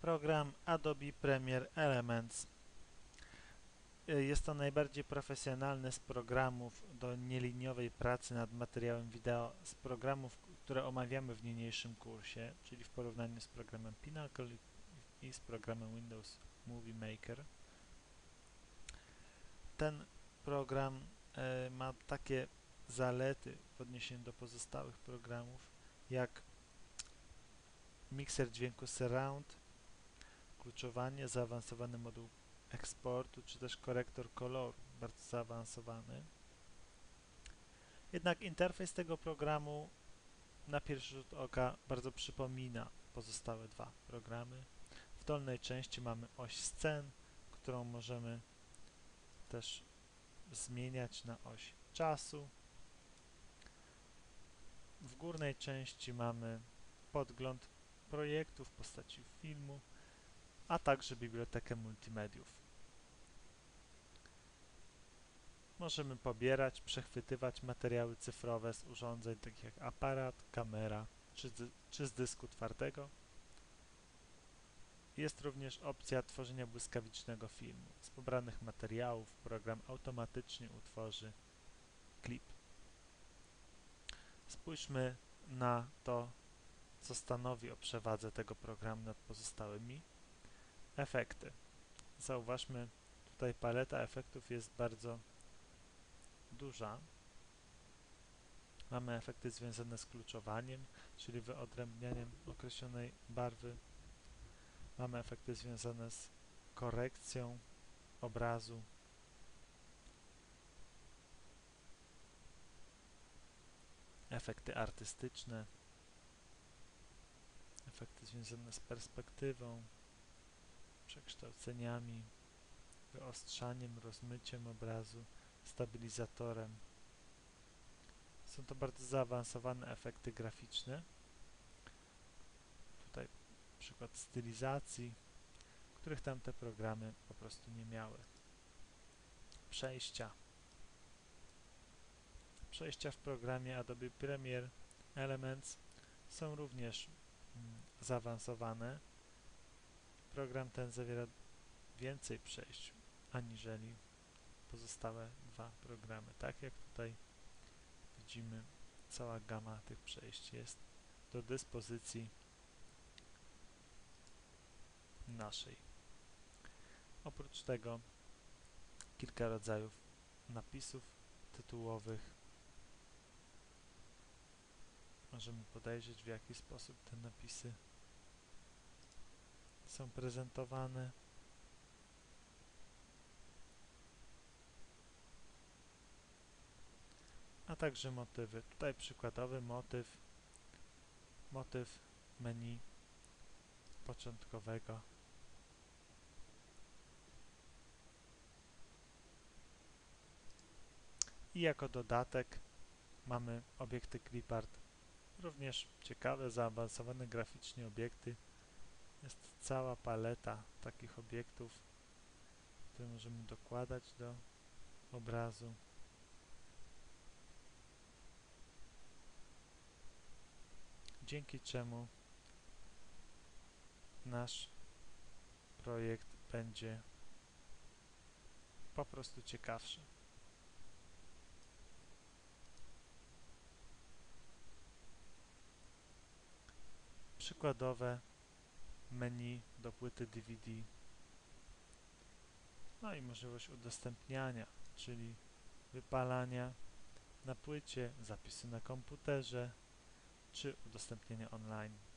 Program Adobe Premiere Elements. Y, Jest to najbardziej profesjonalny z programów do nieliniowej pracy nad materiałem wideo, z programów, które omawiamy w niniejszym kursie, czyli w porównaniu z programem Pinnacle i- z programem Windows Movie Maker. Ten program e, ma takie zalety w odniesieniu do pozostałych programów, jak mikser dźwięku surround, kluczowanie, zaawansowany moduł eksportu, czy też korektor koloru, bardzo zaawansowany. Jednak interfejs tego programu na pierwszy rzut oka bardzo przypomina pozostałe dwa programy. W dolnej części mamy oś scen, którą możemy też zmieniać na oś czasu. W górnej części mamy podgląd projektu w postaci filmu, a także bibliotekę multimediów. Możemy pobierać, przechwytywać materiały cyfrowe z urządzeń takich jak aparat, kamera czy, czy z dysku twardego. Jest również opcja tworzenia błyskawicznego filmu. Z pobranych materiałów program automatycznie utworzy klip. Spójrzmy na to, co stanowi o przewadze tego programu nad pozostałymi. Efekty. Zauważmy, tutaj paleta efektów jest bardzo duża. Mamy efekty związane z kluczowaniem, czyli wyodrębnianiem określonej barwy. Mamy efekty związane z korekcją obrazu. Efekty artystyczne, efekty związane z perspektywą, przekształceniami, wyostrzaniem, rozmyciem obrazu, stabilizatorem. Są to bardzo zaawansowane efekty graficzne. Tutaj przykład stylizacji, których tamte programy po prostu nie miały. Przejścia. Przejścia w programie Adobe Premiere Elements są również mm, zaawansowane. Program ten zawiera więcej przejść aniżeli pozostałe dwa programy. Tak jak tutaj widzimy, cała gama tych przejść jest do dyspozycji naszej. Oprócz tego kilka rodzajów napisów tytułowych. Możemy podejrzeć w jaki sposób te napisy są prezentowane. a także motywy. Tutaj przykładowy motyw, motyw menu początkowego. I jako dodatek mamy obiekty clipart. Również ciekawe, zaawansowane graficznie obiekty. Jest cała paleta takich obiektów, które możemy dokładać do obrazu. dzięki czemu nasz projekt będzie po prostu ciekawszy. Przykładowe menu do płyty DVD. No i możliwość udostępniania, czyli wypalania na płycie, zapisy na komputerze, czy udostępnienia online.